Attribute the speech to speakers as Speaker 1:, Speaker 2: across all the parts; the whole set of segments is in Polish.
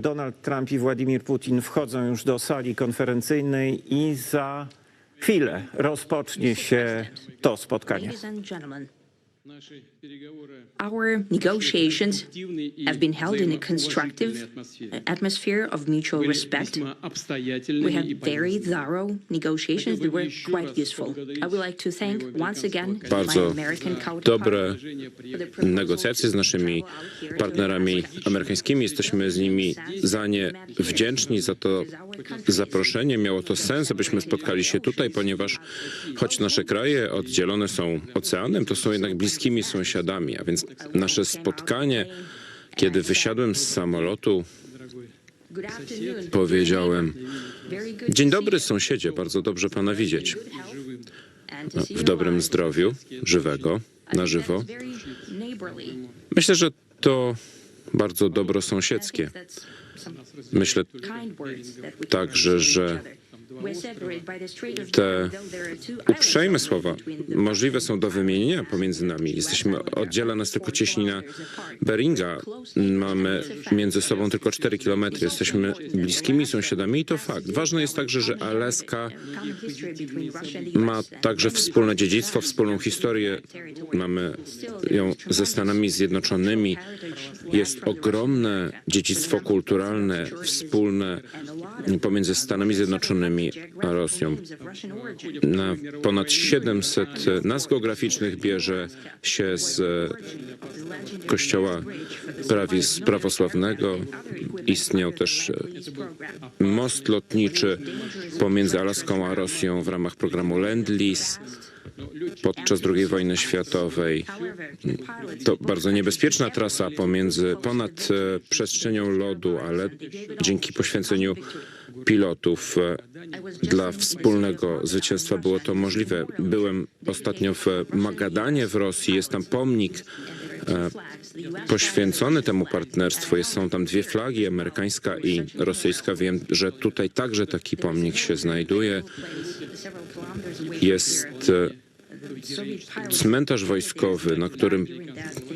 Speaker 1: Donald Trump i Władimir Putin wchodzą już do sali konferencyjnej i za chwilę rozpocznie się to spotkanie.
Speaker 2: Our negotiations have been held in a constructive atmosphere of mutual respect. We had very thorough negotiations that were quite useful. I would like to thank once again
Speaker 3: Bardzo dobre negocjacje z naszymi partnerami amerykańskimi. Jesteśmy z nimi za nie wdzięczni za to zaproszenie. Miało to sens, abyśmy spotkali się tutaj, ponieważ choć nasze kraje oddzielone są oceanem, to są jednak bliskie bliskimi sąsiadami. A więc nasze spotkanie, kiedy wysiadłem z samolotu, powiedziałem: Dzień dobry, sąsiedzie, bardzo dobrze pana widzieć.
Speaker 2: See
Speaker 3: W dobrym zdrowiu, żywego, na żywo. Myślę, że to bardzo
Speaker 2: that's some
Speaker 3: Myślę Także, że te uprzejme słowa możliwe są do wymienienia pomiędzy nami. Jesteśmy, oddziela nas tylko cieśnina. Beringa. Mamy między sobą tylko 4 kilometry. Jesteśmy bliskimi sąsiadami i to fakt. Ważne jest także, że Alaska ma także wspólne dziedzictwo, wspólną historię. Mamy ją ze Stanami Zjednoczonymi. Jest ogromne dziedzictwo kulturalne wspólne pomiędzy Stanami Zjednoczonymi a Rosją. Na ponad 700 nazw geograficznych bierze się z kościoła prawosławnego. Istniał też most lotniczy pomiędzy Alaską a Rosją w ramach programu Lend-Lease podczas II wojny światowej. To bardzo niebezpieczna trasa pomiędzy ponad e, przestrzenią lodu, ale dzięki poświęceniu pilotów e, dla wspólnego zwycięstwa było to możliwe. Byłem ostatnio w Magadanie w Rosji, jest tam pomnik e, poświęcony temu partnerstwu. Są tam dwie flagi, amerykańska i rosyjska. Wiem, że tutaj także taki pomnik się znajduje. Jest e, cmentarz wojskowy, na którym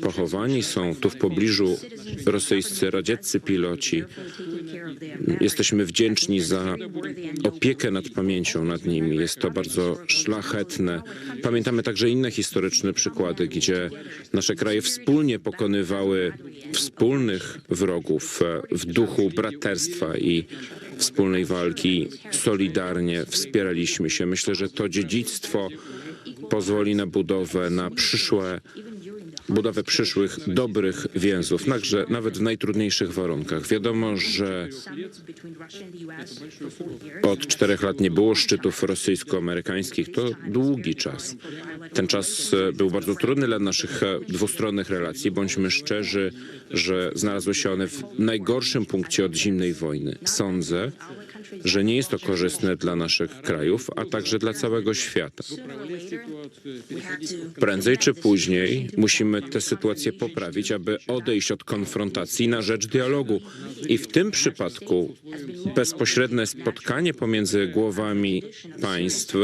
Speaker 3: pochowani są tu w pobliżu rosyjscy radzieccy piloci. Jesteśmy wdzięczni za opiekę nad pamięcią nad nimi. Jest to bardzo szlachetne. Pamiętamy także inne historyczne przykłady, gdzie nasze kraje wspólnie pokonywały wspólnych wrogów e, w duchu braterstwa i wspólnej walki. Solidarnie wspieraliśmy się. Myślę, że to dziedzictwo pozwoli na budowę, na przyszłe budowę przyszłych dobrych więzów, także nawet w najtrudniejszych warunkach. Wiadomo, że od czterech lat nie było szczytów rosyjsko-amerykańskich. To długi czas. Ten czas e, był bardzo trudny dla naszych e, dwustronnych relacji. Bądźmy szczerzy, że znalazły się one w najgorszym punkcie od zimnej wojny. Sądzę, że nie jest to korzystne dla naszych krajów, a także dla całego świata. Prędzej czy później musimy tę sytuację poprawić, aby odejść od konfrontacji na rzecz dialogu. I w tym przypadku bezpośrednie spotkanie pomiędzy głowami państw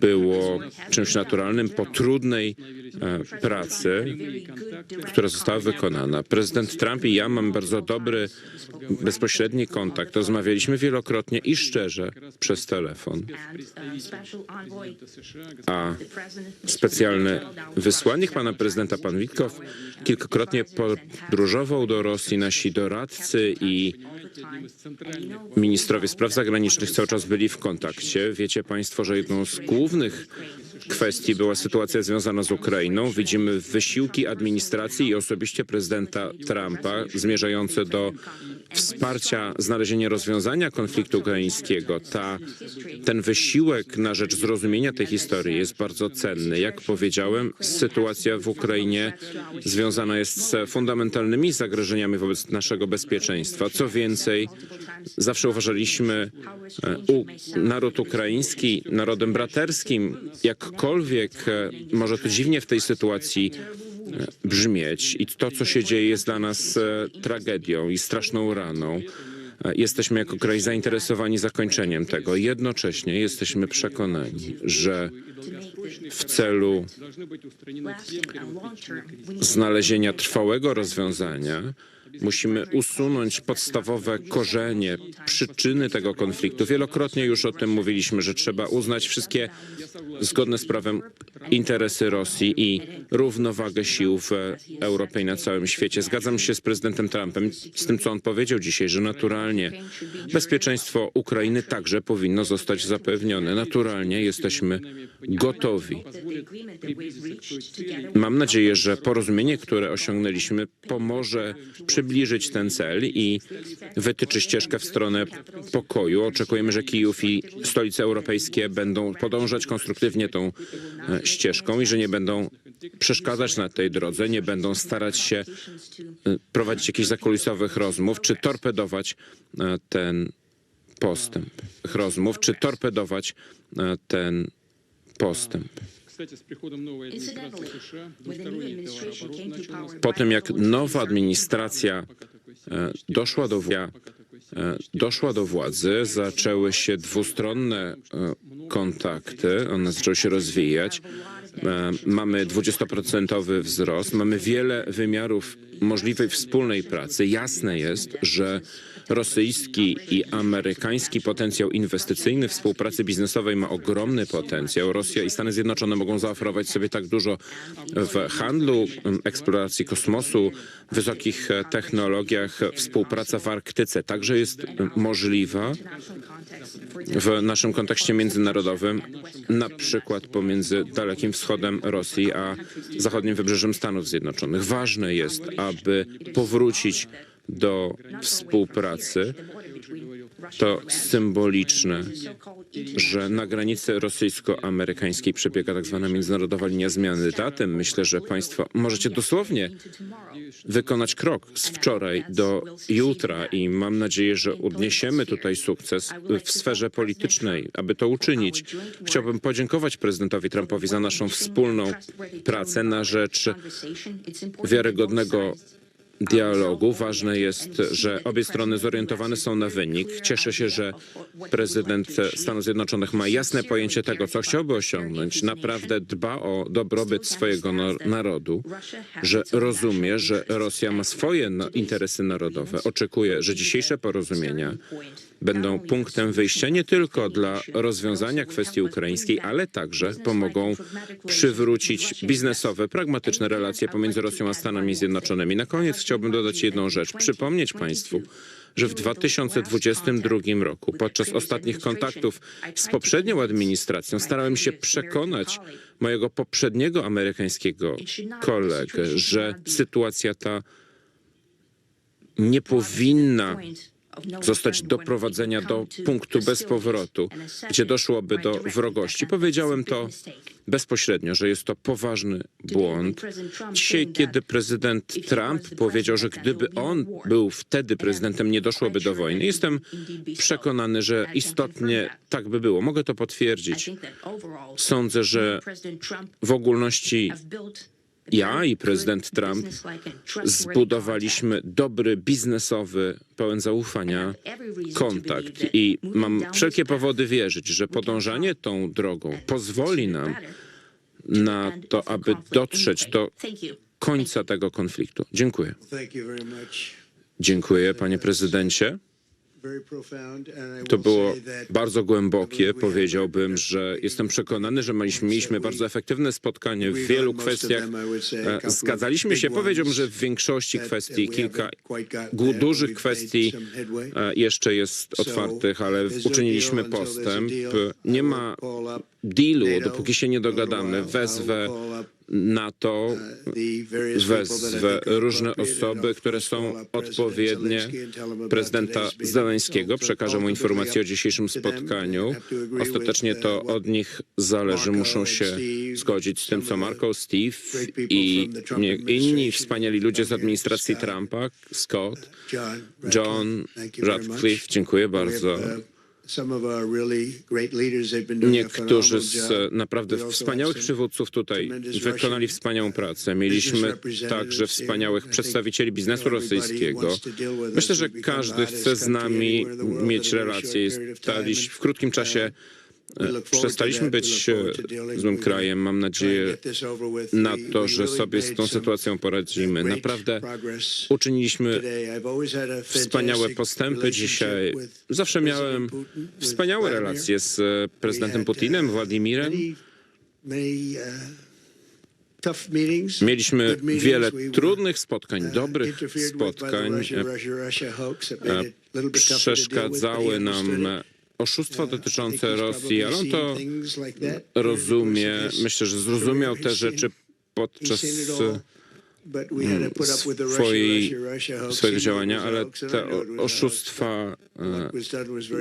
Speaker 3: było czymś naturalnym po trudnej e, pracy, która została wykonana. Prezydent Trump i ja mamy bardzo dobry, bezpośredni kontakt. Rozmawialiśmy wielokrotnie i szczerze przez telefon. A specjalny wysłannik pana prezydenta, pan Witkow, kilkakrotnie podróżował do Rosji. Nasi doradcy i ministrowie spraw zagranicznych cały czas byli w kontakcie. Wiecie państwo, że jedną z głównych kwestii była sytuacja związana z Ukrainą. Widzimy wysiłki administracji i osobiście prezydenta Trumpa zmierzające do wsparcia znalezienia rozwiązania konfliktu ukraińskiego. Ta, ten wysiłek na rzecz zrozumienia tej historii jest bardzo cenny. Jak powiedziałem, sytuacja w Ukrainie związana jest z fundamentalnymi zagrożeniami wobec naszego bezpieczeństwa. Co więcej, zawsze uważaliśmy e, u, naród ukraiński narodem braterskim. Jakkolwiek e, może to dziwnie w tej sytuacji e, brzmieć i to, co się dzieje, jest dla nas tragedią i straszną raną. Jesteśmy jako kraj zainteresowani zakończeniem tego. Jednocześnie jesteśmy przekonani, że w celu znalezienia trwałego rozwiązania Musimy usunąć podstawowe korzenie, przyczyny tego konfliktu. Wielokrotnie już o tym mówiliśmy, że trzeba uznać wszystkie zgodne z prawem interesy Rosji i równowagę sił w Europie i na całym świecie. Zgadzam się z prezydentem Trumpem, z tym, co on powiedział dzisiaj, że naturalnie bezpieczeństwo Ukrainy także powinno zostać zapewnione. Naturalnie jesteśmy gotowi. Mam nadzieję, że porozumienie, które osiągnęliśmy, pomoże przybliżyć ten cel i wytyczy ścieżkę w stronę pokoju. Oczekujemy, że Kijów i stolice europejskie będą podążać konstruktywnie tą e, ścieżką i że nie będą przeszkadzać na tej drodze, nie będą starać się y, prowadzić jakichś zakulisowych rozmów, czy torpedować e, ten postęp rozmów, czy torpedować e, ten postęp. Po tym, jak nowa administracja e, doszła do, doszła do władzy, zaczęły się dwustronne kontakty, one zaczęły się rozwijać. E, Mamy 20% wzrost, mamy wiele wymiarów możliwej wspólnej pracy. Jasne jest, że rosyjski i amerykański potencjał inwestycyjny współpracy biznesowej ma ogromny potencjał. Rosja i Stany Zjednoczone mogą zaoferować sobie tak dużo w handlu, em, eksploracji kosmosu, wysokich e, technologiach. Współpraca w Arktyce także jest możliwa w naszym kontekście międzynarodowym, na przykład pomiędzy Dalekim Wschodem Rosji a zachodnim wybrzeżem Stanów Zjednoczonych. Ważne jest, aby powrócić do współpracy. To symboliczne, że na granicy rosyjsko-amerykańskiej przebiega tak zwana międzynarodowa linia zmiany. Zatem myślę, że Państwo możecie dosłownie wykonać krok z wczoraj do jutra i mam nadzieję, że odniesiemy tutaj sukces w sferze politycznej. Aby to uczynić, chciałbym podziękować prezydentowi Trumpowi za naszą wspólną pracę na rzecz wiarygodnego dialogu. Ważne jest, że obie strony zorientowane są na wynik. Cieszę się, że prezydent Stanów Zjednoczonych ma jasne pojęcie tego, co chciałby osiągnąć. Naprawdę dba o dobrobyt swojego no- narodu, że rozumie, że Rosja ma swoje na- interesy narodowe. Oczekuję, że dzisiejsze porozumienia będą punktem wyjścia nie tylko dla rozwiązania kwestii ukraińskiej, ale także pomogą przywrócić biznesowe, pragmatyczne relacje pomiędzy Rosją a Stanami Zjednoczonymi. Na koniec chciałbym dodać jedną rzecz. Przypomnieć Państwu, że w 2022 roku, podczas ostatnich kontaktów z poprzednią administracją, starałem się przekonać mojego poprzedniego amerykańskiego kolegę, że sytuacja ta nie powinna zostać doprowadzenia do punktu bez powrotu, gdzie doszłoby do wrogości. Powiedziałem to bezpośrednio, że jest to poważny błąd. Dzisiaj, kiedy prezydent Trump powiedział, że gdyby on był wtedy prezydentem, nie doszłoby do wojny, jestem przekonany, że istotnie tak by było. Mogę to potwierdzić. Sądzę, że w ogólności ja i prezydent Trump zbudowaliśmy dobry, biznesowy, pełen zaufania kontakt i mam wszelkie powody wierzyć, że podążanie tą drogą pozwoli nam na to, aby dotrzeć do końca tego konfliktu. Dziękuję. Dziękuję, panie prezydencie.
Speaker 4: Very profound. And I
Speaker 3: To było bardzo głębokie. Powiedziałbym, że jestem przekonany, że mieliśmy, mieliśmy bardzo efektywne spotkanie w wielu kwestiach. E, Zgadzaliśmy się, powiedziałbym, że w większości kwestii kilka dużych kwestii e, jeszcze jest otwartych, ale uczyniliśmy postęp. Nie ma dealu, dopóki się nie dogadamy. Wezwę NATO, wezwę różne osoby, które są odpowiednie prezydenta Zeleńskiego. Przekażę mu informację o dzisiejszym spotkaniu. Ostatecznie to od nich zależy. Muszą się zgodzić z tym, co Marco, Steve i inni wspaniali ludzie z administracji Trumpa, Scott, John Radcliffe. Dziękuję bardzo. Niektórzy z naprawdę wspaniałych przywódców tutaj wykonali wspaniałą pracę. Mieliśmy także wspaniałych przedstawicieli biznesu rosyjskiego. Myślę, że każdy chce z nami mieć relacje. Staliśmy w krótkim czasie Przestaliśmy być e, złym krajem. Mam nadzieję na to, że sobie z tą sytuacją poradzimy. Naprawdę uczyniliśmy wspaniałe postępy dzisiaj. Zawsze miałem wspaniałe relacje z e, prezydentem Putinem, Władimirem. Mieliśmy wiele trudnych spotkań, dobrych spotkań. E, Przeszkadzały nam. Oszustwa
Speaker 4: Uh,
Speaker 3: dotyczące Rosji, ale on to
Speaker 4: the
Speaker 3: rozumie. Myślę, że zrozumiał te rzeczy podczas swojej, swojego działania, ale te oszustwa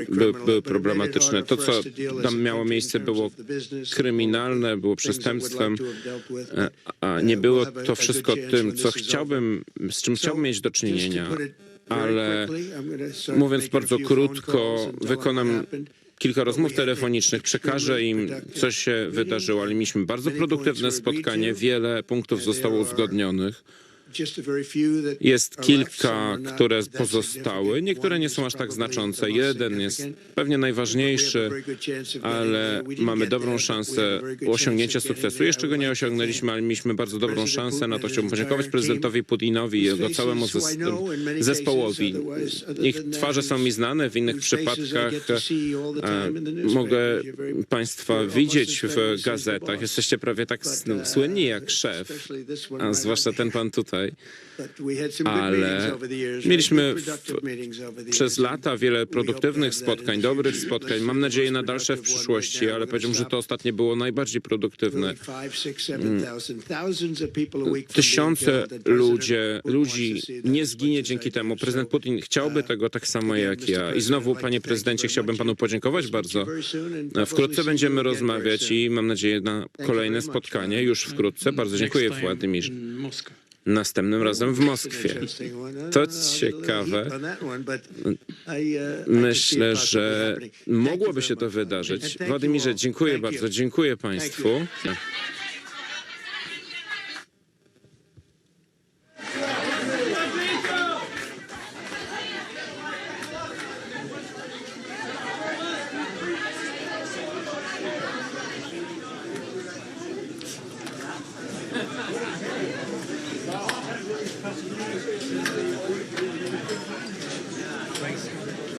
Speaker 3: były, były problematyczne. To, co tam miało miejsce, było kryminalne, było przestępstwem, e, a
Speaker 4: uh,
Speaker 3: nie
Speaker 4: we'll
Speaker 3: było to wszystko tym, co chciałbym, z czym chciałbym mieć do czynienia. Ale mówiąc bardzo krótko, wykonam kilka rozmów telefonicznych, przekażę im, co się wydarzyło, ale mieliśmy bardzo produktywne spotkanie, wiele punktów zostało uzgodnionych. Jest kilka, które pozostały. Niektóre nie są aż tak znaczące. Jeden jest pewnie najważniejszy, ale mamy dobrą szansę osiągnięcia sukcesu. Jeszcze go nie osiągnęliśmy, ale mieliśmy bardzo dobrą szansę. Na to chciałbym podziękować prezydentowi Putinowi i jego całemu zespołowi. Ich twarze są mi znane, w innych przypadkach e, mogę Państwa widzieć w gazetach. Jesteście prawie tak
Speaker 4: uh,
Speaker 3: słynni jak szef, a zwłaszcza ten pan tutaj.
Speaker 4: Good
Speaker 3: Ale mieliśmy w- przez lata wiele produktywnych
Speaker 4: in
Speaker 3: spotkań, dobrych spotkań. Mam nadzieję na dalsze w przyszłości, ale powiedziałbym, że to ostatnie było najbardziej produktywne. Tysiące ludzie, ludzi nie zginie dzięki temu. Prezydent Putin chciałby
Speaker 4: uh,
Speaker 3: tego tak samo jak ja. I znowu, panie prezydencie, chciałbym panu podziękować bardzo. Wkrótce będziemy rozmawiać i mam nadzieję na kolejne spotkanie już wkrótce. Bardzo dziękuję,
Speaker 5: Next
Speaker 3: Następnym razem w Moskwie. To ciekawe. Myślę, że mogłoby się to wydarzyć. Władimirze, dziękuję bardzo. Dziękuję państwu.